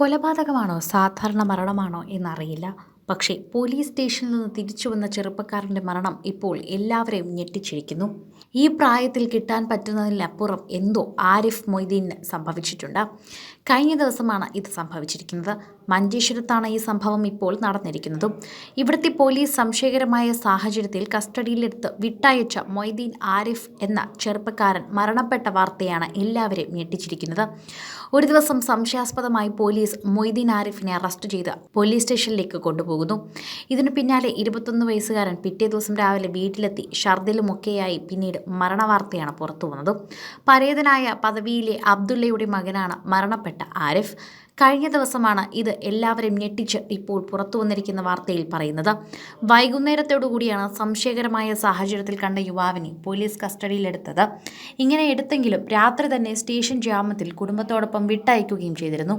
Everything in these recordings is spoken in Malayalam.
കൊലപാതകമാണോ? സാധാരണ മരണമാണോ എന്നറിയില്ല. പക്ഷേ പോലീസ് സ്റ്റേഷനിൽ നിന്ന് തിരിച്ചു വന്ന ചെറുപ്പക്കാരന്റെ മരണം ഇപ്പോൾ എല്ലാവരെയും ഞെട്ടിച്ചിരിക്കുന്നു. ഈ പ്രായത്തിൽ കിട്ടാൻ പറ്റുന്നതിനപ്പുറം എന്തോ ആരിഫ് മൊയ്തീന് സംഭവിച്ചിട്ടുണ്ട്. കഴിഞ്ഞ ദിവസമാണ് ഇത് സംഭവിച്ചിരിക്കുന്നത്. മഞ്ചേശ്വരത്താണ് ഈ സംഭവം ഇപ്പോൾ നടന്നിരിക്കുന്നത്. ഇവിടുത്തെ പോലീസ് സംശയകരമായ സാഹചര്യത്തിൽ കസ്റ്റഡിയിലെടുത്ത് വിട്ടയച്ച മൊയ്തീൻ ആരിഫ് എന്ന ചെറുപ്പക്കാരൻ മരണപ്പെട്ട വാർത്തയാണ് എല്ലാവരെയും ഞെട്ടിച്ചിരിക്കുന്നത്. ഒരു ദിവസം സംശയാസ്പദമായി പോലീസ് മൊയ്തീൻ ആരിഫിനെ അറസ്റ്റ് ചെയ്ത് പോലീസ് സ്റ്റേഷനിലേക്ക് കൊണ്ടുപോകുന്നു. ഇതിനു പിന്നാലെ ഇരുപത്തൊന്ന് വയസ്സുകാരൻ പിറ്റേ ദിവസം രാവിലെ വീട്ടിലെത്തി ഷർദിലുമൊക്കെയായി പിന്നീട് മരണവാർത്തയാണ് പുറത്തു വന്നത് പരേതനായ പദവിയിലെ അബ്ദുള്ളയുടെ മകനാണ് മരണപ്പെട്ട ആരിഫ്. കഴിഞ്ഞ ദിവസമാണ് ഇത് എല്ലാവരും ഞെട്ടിച്ച് ഇപ്പോൾ പുറത്തു വന്നിരിക്കുന്ന വാർത്തയിൽ പറയുന്നത്. വൈകുന്നേരത്തോടുകൂടിയാണ് സംശയകരമായ സാഹചര്യത്തിൽ കണ്ട യുവാവിനെ പോലീസ് കസ്റ്റഡിയിലെടുത്തത്. ഇങ്ങനെ എടുത്തെങ്കിലും രാത്രി തന്നെ സ്റ്റേഷൻ ജാമത്തിൽ കുടുംബത്തോടൊപ്പം വിട്ടയക്കുകയും ചെയ്തിരുന്നു.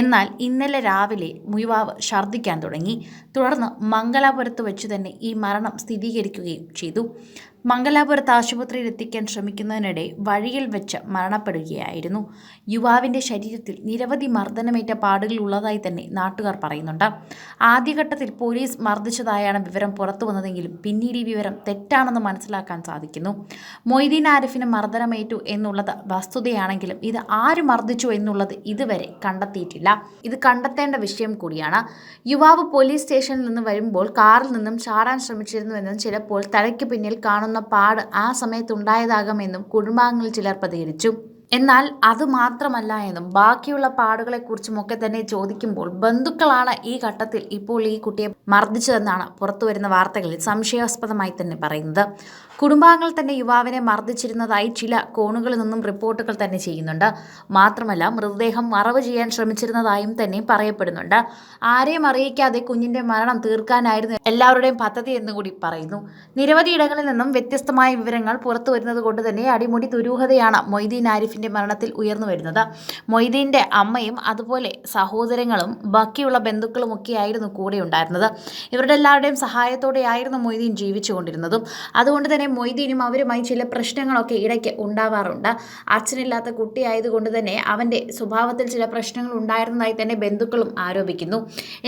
എന്നാൽ ഇന്നലെ രാവിലെ യുവാവ് ഛർദ്ദിക്കാൻ തുടങ്ങി. തുടർന്ന് മംഗലാപുരത്ത് വെച്ച് തന്നെ ഈ മരണം സ്ഥിരീകരിക്കുകയും ചെയ്തു. മംഗലാപുരത്ത് ആശുപത്രിയിൽ എത്തിക്കാൻ ശ്രമിക്കുന്നതിനിടെ വഴിയിൽ വെച്ച് മരണപ്പെടുകയായിരുന്നു. യുവാവിന്റെ ശരീരത്തിൽ നിരവധി മർദ്ദനമേറ്റ പാടുകൾ ഉള്ളതായി തന്നെ നാട്ടുകാർ പറയുന്നുണ്ട്. ആദ്യഘട്ടത്തിൽ പോലീസ് മർദ്ദിച്ചതായാണ് വിവരം പുറത്തു വന്നതെങ്കിലും പിന്നീട് ഈ വിവരം തെറ്റാണെന്ന് മനസ്സിലാക്കാൻ സാധിക്കുന്നു. മൊയ്തീൻ ആരിഫിന് മർദ്ദനമേറ്റു എന്നുള്ളത് വസ്തുതയാണെങ്കിലും ഇത് ആര് മർദ്ദിച്ചു എന്നുള്ളത് ഇതുവരെ കണ്ടെത്തിയിട്ടില്ല. ഇത് കണ്ടെത്തേണ്ട വിഷയം കൂടിയാണ്. യുവാവ് പോലീസ് സ്റ്റേഷനിൽ നിന്ന് വരുമ്പോൾ കാറിൽ നിന്നും ചാടാൻ ശ്രമിച്ചിരുന്നുവെന്നും ചിലപ്പോൾ തലയ്ക്ക് പിന്നിൽ കാണുന്ന പാട് ആ സമയത്തുണ്ടായതാകാമെന്നും കുടുംബാംഗങ്ങൾ ചിലർ പ്രതികരിച്ചു എന്നാൽ അത് മാത്രമല്ല എന്നും ബാക്കിയുള്ള പാടുകളെക്കുറിച്ചും ഒക്കെ തന്നെ ചോദിക്കുമ്പോൾ ബന്ധുക്കളാണ് ഈ ഘട്ടത്തിൽ ഇപ്പോൾ ഈ കുട്ടിയെ മർദ്ദിച്ചതെന്നാണ് പുറത്തു വരുന്ന വാർത്തകളിൽ സംശയാസ്പദമായി തന്നെ പറയുന്നത്. കുടുംബാംഗങ്ങൾ തന്നെ യുവാവിനെ മർദ്ദിച്ചിരുന്നതായി ചില കോണുകളിൽ നിന്നും റിപ്പോർട്ടുകൾ തന്നെ ചെയ്യുന്നുണ്ട്. മാത്രമല്ല മൃതദേഹം മറവ് ചെയ്യാൻ ശ്രമിച്ചിരുന്നതായും തന്നെ പറയപ്പെടുന്നുണ്ട്. ആരെയും അറിയിക്കാതെ കുഞ്ഞിന്റെ മരണം തീർക്കാനായിരുന്നു എല്ലാവരുടെയും പദ്ധതി എന്നുകൂടി പറയുന്നു. നിരവധി ഇടങ്ങളിൽ നിന്നും വ്യത്യസ്തമായ വിവരങ്ങൾ പുറത്തു വരുന്നത് കൊണ്ട് തന്നെ അടിമുടി ദുരൂഹതയാണ് മൊയ്തീൻ ആരിഫിന്റെ മരണത്തിൽ ഉയർന്നു വരുന്നത്. മൊയ്തീന്റെ അമ്മയും അതുപോലെ സഹോദരങ്ങളും ബാക്കിയുള്ള ബന്ധുക്കളും ഒക്കെയായിരുന്നു കൂടെ ഉണ്ടായിരുന്നത്. ഇവരുടെ എല്ലാവരുടെയും സഹായത്തോടെയായിരുന്നു മൊയ്തീൻ ജീവിച്ചുകൊണ്ടിരുന്നതും. അതുകൊണ്ട് തന്നെ മൊയ്തീനും അവരുമായി ചില പ്രശ്നങ്ങളൊക്കെ ഇടയ്ക്ക് ഉണ്ടാവാറുണ്ട്. അച്ഛനില്ലാത്ത കുട്ടിയായതുകൊണ്ട് തന്നെ അവന്റെ സ്വഭാവത്തിൽ ചില പ്രശ്നങ്ങൾ ഉണ്ടായിരുന്നതായി തന്നെ ബന്ധുക്കളും ആരോപിക്കുന്നു.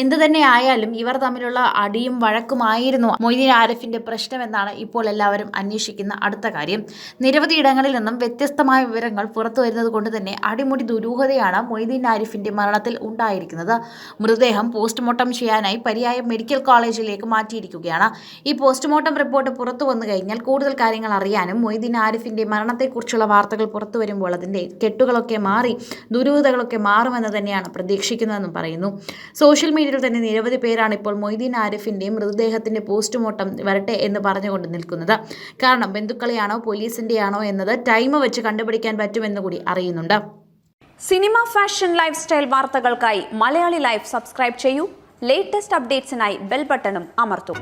എന്തു തന്നെ ആയാലും ഇവർ തമ്മിലുള്ള അടിയും വഴക്കുമായിരുന്നു മൊയ്തീൻ ആരിഫിന്റെ പ്രശ്നമെന്നാണ് ഇപ്പോൾ എല്ലാവരും അന്വേഷിക്കുന്ന അടുത്ത കാര്യം. നിരവധി ഇടങ്ങളിൽ നിന്നും വ്യത്യസ്തമായ വിവരങ്ങൾ പുറത്തു വരുന്നത് കൊണ്ട് തന്നെ അടിമുടി ദുരൂഹതയാണ് മൊയ്തീൻ ആരിഫിന്റെ മരണത്തിൽ ഉണ്ടായിരിക്കുന്നത്. മൃതദേഹം പോസ്റ്റ്മോർട്ടം ചെയ്യാനായി പരിയായം മെഡിക്കൽ കോളേജിലേക്ക് മാറ്റിയിരിക്കുകയാണ്. ഈ പോസ്റ്റ്മോർട്ടം റിപ്പോർട്ട് പുറത്തു വന്നു കഴിഞ്ഞാൽ കൂടുതൽ കാര്യങ്ങൾ അറിയാനും മൊയ്തീൻ ആരിഫിന്റെ മരണത്തെക്കുറിച്ചുള്ള വാർത്തകൾ പുറത്തു വരുമ്പോൾ അതിന്റെ കെട്ടുകളൊക്കെ മാറി ദുരൂഹതകളൊക്കെ മാറുമെന്ന് തന്നെയാണ് പ്രതീക്ഷിക്കുന്നതെന്നും പറയുന്നു. സോഷ്യൽ മീഡിയയിൽ തന്നെ നിരവധി പേരാണ് ഇപ്പോൾ മൊയ്തീൻ ആരിഫിന്റെ മൃതദേഹത്തിന്റെ പോസ്റ്റ്മോർട്ടം വരട്ടെ എന്ന് പറഞ്ഞുകൊണ്ട് നിൽക്കുന്നത്. കാരണം ബന്ധുക്കളെയാണോ പോലീസിന്റെയാണോ എന്നത് ടൈം വെച്ച് കണ്ടുപിടിക്കാൻ പറ്റുമെന്ന് കൂടി അറിയുന്നുണ്ട്. സിനിമ ഫാഷൻ ലൈഫ് സ്റ്റൈൽ വാർത്തകൾക്കായി മലയാളി ലൈഫ് സബ്സ്ക്രൈബ് ചെയ്യൂ. ലേറ്റസ്റ്റ് അപ്ഡേറ്റ്സിനായി ബെൽ ബട്ടണും അമർത്തും.